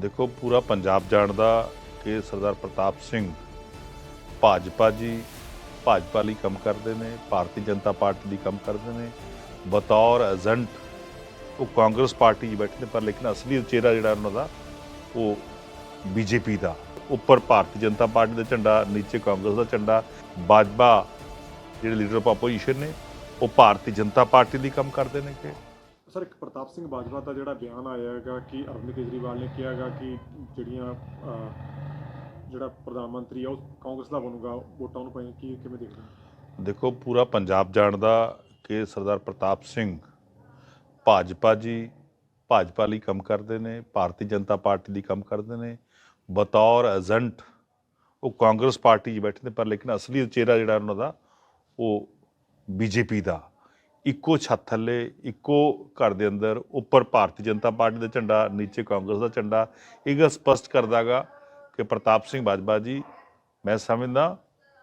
ਦੇਖੋ, ਪੂਰਾ ਪੰਜਾਬ ਜਾਣਦਾ ਕਿ ਸਰਦਾਰ ਪ੍ਰਤਾਪ ਸਿੰਘ ਭਾਜਪਾ ਜੀ ਭਾਜਪਾ ਲਈ ਕੰਮ ਕਰਦੇ ਨੇ, ਭਾਰਤੀ ਜਨਤਾ ਪਾਰਟੀ ਲਈ ਕੰਮ ਕਰਦੇ ਨੇ। ਬਤੌਰ ਏਜੰਟ ਉਹ ਕਾਂਗਰਸ ਪਾਰਟੀ 'ਚ ਬੈਠੇ ਨੇ, ਪਰ ਲੇਕਿਨ ਅਸਲੀ ਚਿਹਰਾ ਜਿਹੜਾ ਉਹਨਾਂ ਦਾ, ਉਹ ਬੀਜੇਪੀ ਦਾ। ਉੱਪਰ ਭਾਰਤੀ ਜਨਤਾ ਪਾਰਟੀ ਦਾ ਝੰਡਾ, ਨੀਚੇ ਕਾਂਗਰਸ ਦਾ ਝੰਡਾ, ਬਾਜਵਾ ਜਿਹੜੇ ਲੀਡਰ ਆਫ ਆਪੋਜੀਸ਼ਨ ਨੇ, ਉਹ ਭਾਰਤੀ ਜਨਤਾ ਪਾਰਟੀ ਲਈ ਕੰਮ ਕਰਦੇ ਨੇ ਕਿ ਸਰ, ਇੱਕ ਪ੍ਰਤਾਪ ਸਿੰਘ ਬਾਜਵਾ ਦਾ ਜਿਹੜਾ ਬਿਆਨ ਆਇਆ ਹੈਗਾ ਕਿ ਅਰਵਿੰਦ ਕੇਜਰੀਵਾਲ ਨੇ ਕਿਹਾ ਹੈਗਾ ਕਿ ਜਿਹੜੀਆਂ ਜਿਹੜਾ ਪ੍ਰਧਾਨ ਮੰਤਰੀ ਆ, ਉਹ ਕਾਂਗਰਸ ਦਾ ਬਣੂਗਾ, ਵੋਟਾਂ ਨੂੰ ਪਈ ਕੀ, ਕਿਵੇਂ ਦੇਖਦੇ ਦੇਖੋ, ਪੂਰਾ ਪੰਜਾਬ ਜਾਣਦਾ ਕਿ ਸਰਦਾਰ ਪ੍ਰਤਾਪ ਸਿੰਘ ਭਾਜਪਾ ਜੀ ਭਾਜਪਾ ਲਈ ਕੰਮ ਕਰਦੇ ਨੇ, ਭਾਰਤੀ ਜਨਤਾ ਪਾਰਟੀ ਲਈ ਕੰਮ ਕਰਦੇ ਨੇ। ਬਤੌਰ ਏਜੰਟ ਉਹ ਕਾਂਗਰਸ ਪਾਰਟੀ 'ਚ ਬੈਠੇ ਨੇ, ਪਰ ਲੇਕਿਨ ਅਸਲੀ ਚਿਹਰਾ ਜਿਹੜਾ ਉਹਨਾਂ ਦਾ, ਉਹ ਬੀਜੇਪੀ ਦਾ। ਇੱਕੋ ਛੱਤ ਥੱਲੇ, ਇੱਕੋ ਘਰ ਦੇ ਅੰਦਰ, ਉੱਪਰ ਭਾਰਤੀ ਜਨਤਾ ਪਾਰਟੀ ਦਾ ਝੰਡਾ, ਨੀਚੇ ਕਾਂਗਰਸ ਦਾ ਝੰਡਾ। ਇਹ ਗੱਲ ਸਪਸ਼ਟ ਕਰਦਾਗਾ ਕਿ ਪ੍ਰਤਾਪ ਸਿੰਘ ਬਾਜਵਾ ਜੀ, ਮੈਂ ਸਮਝਦਾ,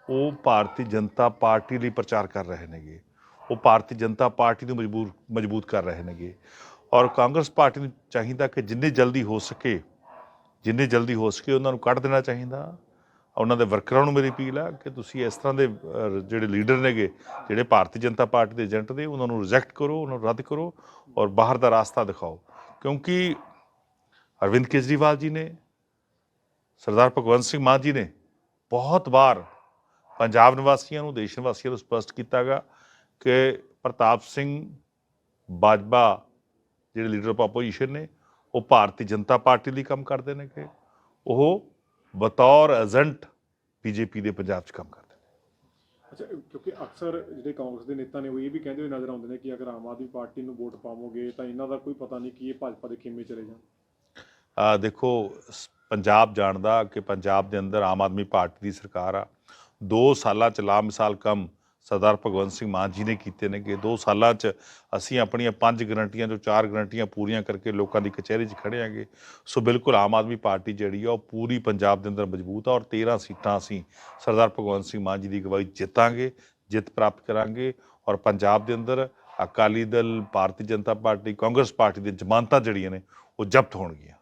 ਉਹ ਭਾਰਤੀ ਜਨਤਾ ਪਾਰਟੀ ਲਈ ਪ੍ਰਚਾਰ ਕਰ ਰਹੇ ਨੇਗੇ। ਉਹ ਭਾਰਤੀ ਜਨਤਾ ਪਾਰਟੀ ਨੂੰ ਮਜਬੂਰ, ਮਜ਼ਬੂਤ ਕਰ ਰਹੇ ਨੇਗੇ। ਔਰ ਕਾਂਗਰਸ ਪਾਰਟੀ ਨੂੰ ਚਾਹੀਦਾ ਕਿ ਜਿੰਨੀ ਜਲਦੀ ਹੋ ਸਕੇ, ਜਿੰਨੀ ਜਲਦੀ ਹੋ ਸਕੇ ਉਹਨਾਂ ਨੂੰ ਕੱਢ ਦੇਣਾ ਚਾਹੀਦਾ। ਉਹਨਾਂ ਦੇ ਵਰਕਰਾਂ ਨੂੰ ਮੇਰੀ ਅਪੀਲ ਆ ਕਿ ਤੁਸੀਂ ਇਸ ਤਰ੍ਹਾਂ ਦੇ ਜਿਹੜੇ ਲੀਡਰ ਨੇਗੇ, ਜਿਹੜੇ ਭਾਰਤੀ ਜਨਤਾ ਪਾਰਟੀ ਦੇ ਏਜੰਟ ਦੇ ਉਹਨਾਂ ਨੂੰ ਰਿਜੈਕਟ ਕਰੋ, ਉਹਨਾਂ ਨੂੰ ਰੱਦ ਕਰੋ ਔਰ ਬਾਹਰ ਦਾ ਰਾਸਤਾ ਦਿਖਾਓ। ਕਿਉਂਕਿ ਅਰਵਿੰਦ ਕੇਜਰੀਵਾਲ ਜੀ ਨੇ, ਸਰਦਾਰ ਭਗਵੰਤ ਸਿੰਘ ਮਾਨ ਜੀ ਨੇ ਬਹੁਤ ਵਾਰ ਪੰਜਾਬ ਨਿਵਾਸੀਆਂ ਨੂੰ, ਦੇਸ਼ ਨਿਵਾਸੀਆਂ ਨੂੰ ਸਪਸ਼ਟ ਕੀਤਾਗਾ ਕਿ ਪ੍ਰਤਾਪ ਸਿੰਘ ਬਾਜਵਾ, ਜਿਹੜੇ ਲੀਡਰ ਆਫ ਆਪੋਜੀਸ਼ਨ ਨੇ, ਉਹ ਭਾਰਤੀ ਜਨਤਾ ਪਾਰਟੀ ਲਈ ਕੰਮ ਕਰਦੇ ਨੇ ਕਿ ਉਹ ਬਤੌਰ ਏਜੰਟ ਬੀਜੇਪੀ ਦੇ ਪੰਜਾਬ 'ਚ ਕੰਮ ਕਰਦੇ ਨੇ। ਅੱਛਾ ਕਿਉਂਕਿ ਅਕਸਰ ਜਿਹੜੇ ਕਾਂਗਰਸ ਦੇ ਨੇਤਾ ਨੇ ਉਹ ਇਹ ਵੀ ਕਹਿੰਦੇ ਹੋਏ ਨਜ਼ਰ ਆਉਂਦੇ ਨੇ ਕਿ ਅਗਰ ਆਮ ਆਦਮੀ ਪਾਰਟੀ ਨੂੰ ਵੋਟ ਪਾਵੋਗੇ ਤਾਂ ਇਹਨਾਂ ਦਾ ਕੋਈ ਪਤਾ ਨਹੀਂ ਕਿ ਇਹ ਭਾਜਪਾ ਦੇ ਖੇਮੇ ਚਲੇ ਜਾਣ। ਆ ਦੇਖੋ ਪੰਜਾਬ ਜਾਣਦਾ ਕਿ ਪੰਜਾਬ ਦੇ ਅੰਦਰ ਆਮ ਆਦਮੀ ਪਾਰਟੀ ਦੀ ਸਰਕਾਰ ਆ। 2 ਸਾਲਾਂ ਚ ਲਾ ਮਿਸਾਲ ਕੰਮ ਸਰਦਾਰ ਭਗਵੰਤ ਸਿੰਘ ਮਾਨ ਜੀ ਨੇ ਕੀਤੇ ਨੇ ਕਿ 2 ਸਾਲਾਂ ਚ ਅਸੀਂ ਆਪਣੀਆਂ ਪੰਜ ਗਰੰਟੀਆਂ ਜੋ ਚਾਰ ਗਰੰਟੀਆਂ ਪੂਰੀਆਂ ਕਰਕੇ ਲੋਕਾਂ ਦੀ ਕਚਹਿਰੀ 'ਚ ਖੜੇ ਆਂਗੇ। ਸੋ ਬਿਲਕੁਲ ਆਮ ਆਦਮੀ ਪਾਰਟੀ ਜਿਹੜੀ ਆ, ਉਹ ਪੂਰੀ ਪੰਜਾਬ ਦੇ ਅੰਦਰ ਮਜ਼ਬੂਤ ਆ ਔਰ 13 ਸੀਟਾਂ ਅਸੀਂ ਸਰਦਾਰ ਭਗਵੰਤ ਸਿੰਘ ਮਾਨ ਜੀ ਦੀ ਅਗਵਾਈ ਜਿੱਤਾਂਗੇ, ਜਿੱਤ ਪ੍ਰਾਪਤ ਕਰਾਂਗੇ ਔਰ ਪੰਜਾਬ ਦੇ ਅੰਦਰ ਅਕਾਲੀ ਦਲ, ਭਾਰਤੀ ਜਨਤਾ ਪਾਰਟੀ, ਕਾਂਗਰਸ ਪਾਰਟੀ ਦੀਆਂ ਜ਼ਮਾਨਤਾਂ ਜਿਹੜੀਆਂ ਨੇ, ਉਹ ਜ਼ਬਤ ਹੋਣਗੀਆਂ।